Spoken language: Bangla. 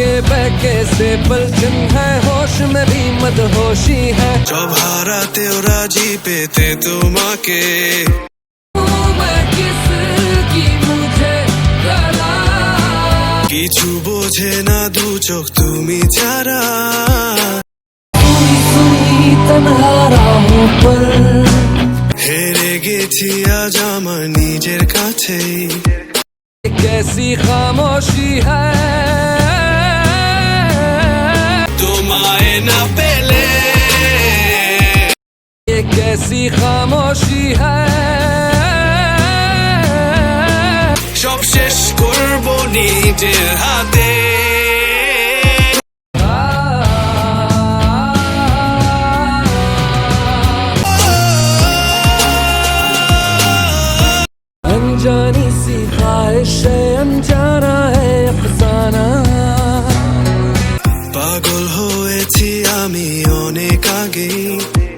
आके बहके से पलचन है होश में भी मदहोशी है সব হারাতেও রাজি পেতে তোমাকে मैं किसकी मुझे गला কিছু বোঝে না দু চোখ তুমি ছাড়া सुनी सुनी तन्हा राहों पर হেরে গেছি আজ আমার নিজের কাছেই कैसी खामोशी है না পেলে কেসি খামোশি সব শেষ করব নিজের হাতে জানি সি খায়শ হয়েছি আমি অনেক আগেই।